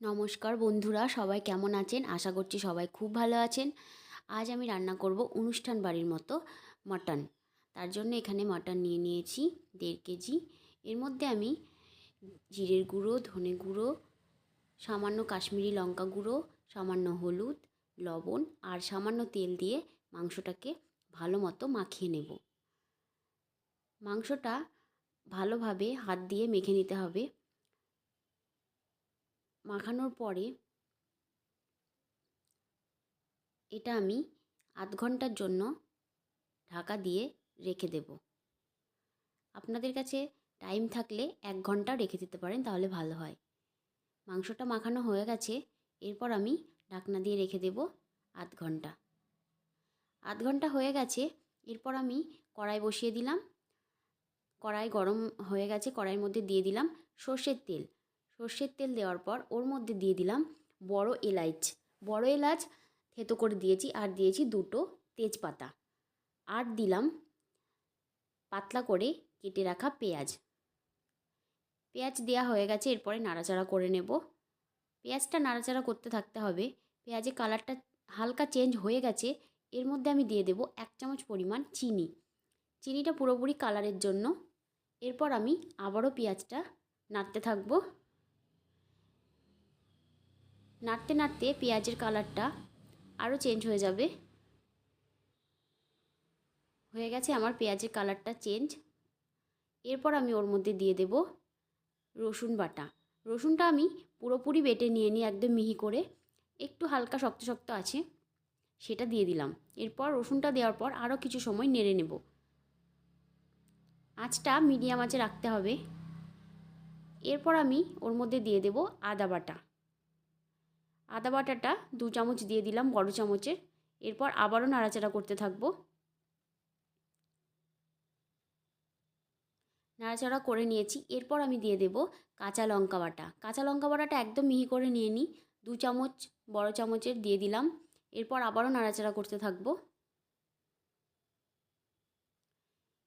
নমস্কার বন্ধুরা, সবাই কেমন আছেন? আশা করছি সবাই খুব ভালো আছেন। আজ আমি রান্না করব অনুষ্ঠান বাড়ির মতো মাটন। তার জন্য এখানে মাটন নিয়ে নিয়েছি দেড় কেজি। এর মধ্যে আমি জিরের গুঁড়ো, ধনে গুঁড়ো, সামান্য কাশ্মীরি লঙ্কা গুঁড়ো, সামান্য হলুদ, লবণ আর সামান্য তেল দিয়ে মাংসটাকে ভালো মতো মাখিয়ে নেব। মাংসটা ভালোভাবে হাত দিয়ে মেখে নিতে হবে। মাখানোর পরে এটা আমি আধ ঘণ্টার জন্য ঢাকা দিয়ে রেখে দেব। আপনাদের কাছে টাইম থাকলে এক ঘণ্টা রেখে দিতে পারেন, তাহলে ভালো হয়। মাংসটা মাখানো হয়ে গেছে, এরপর আমি ঢাকনা দিয়ে রেখে দেব আধ ঘণ্টা। আধ ঘণ্টা হয়ে গেছে, এরপর আমি কড়াই বসিয়ে দিলাম। কড়াই গরম হয়ে গেছে, কড়াইয়ের মধ্যে দিয়ে দিলাম সর্ষের তেল। সর্ষের তেল দেওয়ার পর ওর মধ্যে দিয়ে দিলাম বড় এলাচ বড় এলাচ থেতো করে দিয়েছি আর দিয়েছি দুটো তেজপাতা। আর দিলাম পাতলা করে কেটে রাখা পেঁয়াজ। পেঁয়াজ দেওয়া হয়ে গেছে, এরপরে নাড়াচাড়া করে নেব। পেঁয়াজটা নাড়াচাড়া করতে থাকতে হবে। পেঁয়াজের কালারটা হালকা চেঞ্জ হয়ে গেছে, এর মধ্যে আমি দিয়ে দেব এক চামচ পরিমাণ চিনি। চিনিটা পুরোপুরি কালারের জন্য। এরপর আমি আবারও পেঁয়াজটা নাড়তে থাকব। নাড়তে নাড়তে পেঁয়াজের কালারটা আরও চেঞ্জ হয়ে যাবে। হয়ে গেছে আমার পেঁয়াজের কালারটা চেঞ্জ এরপর আমি ওর মধ্যে দিয়ে দেব রসুন বাটা। রসুনটা আমি পুরোপুরি বেটে নিয়ে নিই একদম মিহি করে। একটু হালকা শক্ত শক্ত আছে, সেটা দিয়ে দিলাম। এরপর রসুনটা দেওয়ার পর আরও কিছু সময় নেড়ে নেব। আঁচটা মিডিয়াম আঁচে রাখতে হবে। এরপর আমি ওর মধ্যে দিয়ে দেব আদা বাটা। আদা বাটাটা দু চামচ দিয়ে দিলাম বড় চামচের। এরপর আবারও নাড়াচাড়া করতে থাকব। নাড়াচাড়া করে নিয়েছি। এরপর আমি দিয়ে দেব কাঁচা লঙ্কা বাটা। কাঁচা লঙ্কা বাটাটা একদম মিহি করে নিয়ে নিই। দু চামচ বড় চামচের দিয়ে দিলাম। এরপর আবারও নাড়াচাড়া করতে থাকব।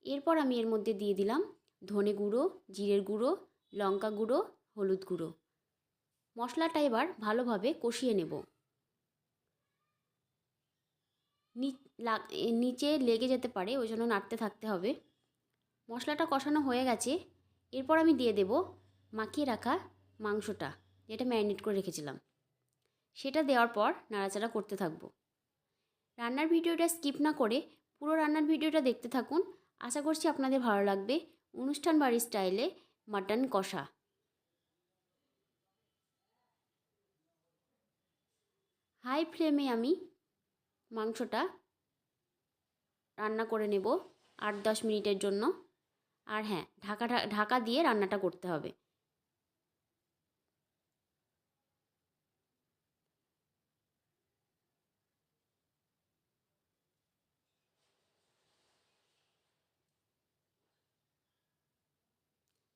এরপর আমি এর মধ্যে দিয়ে দিলাম ধনে গুঁড়ো, জিরের গুঁড়ো, লঙ্কা গুঁড়ো, হলুদ গুঁড়ো। মশলাটা এবার ভালোভাবে কষিয়ে নেব। নিচে লেগে যেতে পারে, ওই জন্য নাড়তে থাকতে হবে। মশলাটা কষানো হয়ে গেছে। এরপর আমি দিয়ে দেব মাখিয়ে রাখা মাংসটা, যেটা ম্যারিনেট করে রেখেছিলাম। সেটা দেওয়ার পর নাড়াচাড়া করতে থাকব। রান্নার ভিডিওটা স্কিপ না করে পুরো রান্নার ভিডিওটা দেখতে থাকুন। আশা করছি আপনাদের ভালো লাগবে। অনুষ্ঠান বাড়ির স্টাইলে মাটন কষা। হাই ফ্লেমে আমি মাংসটা রান্না করে নেব আট দশ মিনিটের জন্য। আর হ্যাঁ ঢাকা ঢাকা দিয়ে রান্নাটা করতে হবে।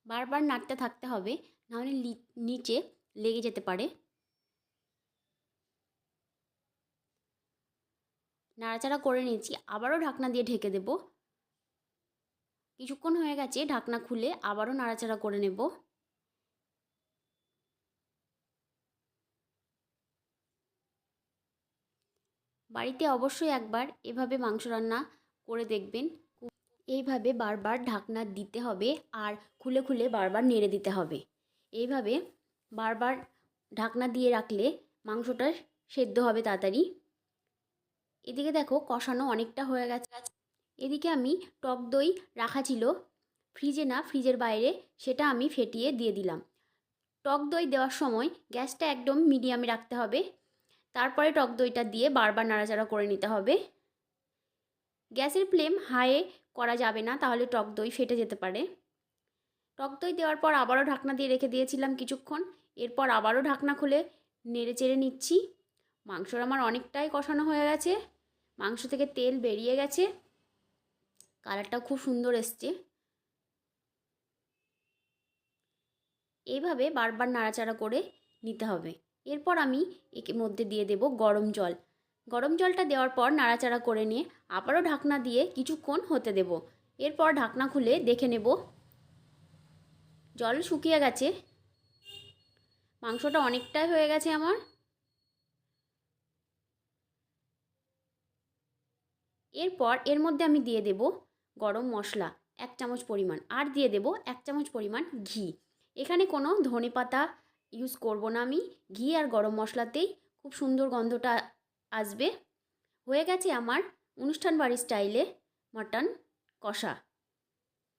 বারবার নাড়তে থাকতে হবে, নাহলে নিচে লেগে যেতে পারে। নাড়াচাড়া করে নিয়েছি আবারও ঢাকনা দিয়ে ঢেকে দেব। কিছুক্ষণ হয়ে গেছে, ঢাকনা খুলে আবারও নাড়াচাড়া করে নেব। বাড়িতে অবশ্যই একবার এভাবে মাংস রান্না করে দেখবেন। এইভাবে বারবার ঢাকনা দিতে হবে আর খুলে খুলে বারবার নেড়ে দিতে হবে। এইভাবে বারবার ঢাকনা দিয়ে রাখলে মাংসটা সেদ্ধ হবে তাড়াতাড়ি। এদিকে দেখো কষানো অনেকটা হয়ে গেছে। এদিকে আমি টক দই রাখা ছিল। ফ্রিজে না, ফ্রিজের বাইরে, সেটা আমি ফেটিয়ে দিয়ে দিলাম। টক দই দেওয়ার সময় গ্যাসটা একদম মিডিয়ামে রাখতে হবে। তারপরে টক দইটা দিয়ে বারবার নাড়াচাড়া করে নিতে হবে। গ্যাসের ফ্লেম হাইয়ে করা যাবে না, তাহলে টক দই ফেটে যেতে পারে। টক দই দেওয়ার পর আবারও ঢাকনা দিয়ে রেখে দিয়েছিলাম কিছুক্ষণ। এরপর আবারও ঢাকনা খুলে নেড়ে চেড়ে নিচ্ছি। মাংসর আমার অনেকটাই কষানো হয়ে গেছে। মাংস থেকে তেল বেরিয়ে গেছে। কালারটাও খুব সুন্দর এসছে। এইভাবে বারবার নাড়াচাড়া করে নিতে হবে। এরপর আমি এর মধ্যে দিয়ে দেব গরম জল। গরম জলটা দেওয়ার পর নাড়াচাড়া করে নিয়ে আবারও ঢাকনা দিয়ে কিছুক্ষণ হতে দেব। এরপর ঢাকনা খুলে দেখে নেব। জল শুকিয়ে গেছে। মাংসটা অনেকটাই হয়ে গেছে আমার। এরপর এর মধ্যে আমি দিয়ে দেব গরম মশলা এক চামচ পরিমাণ আর দিয়ে দেব এক চামচ পরিমাণ ঘি। এখানে কোনো ধনে পাতা ইউজ করব না আমি। ঘি আর গরম মশলাতেই খুব সুন্দর গন্ধটা আসবে। হয়ে গেছে আমার অনুষ্ঠান বাড়ির স্টাইলে মাটন কষা।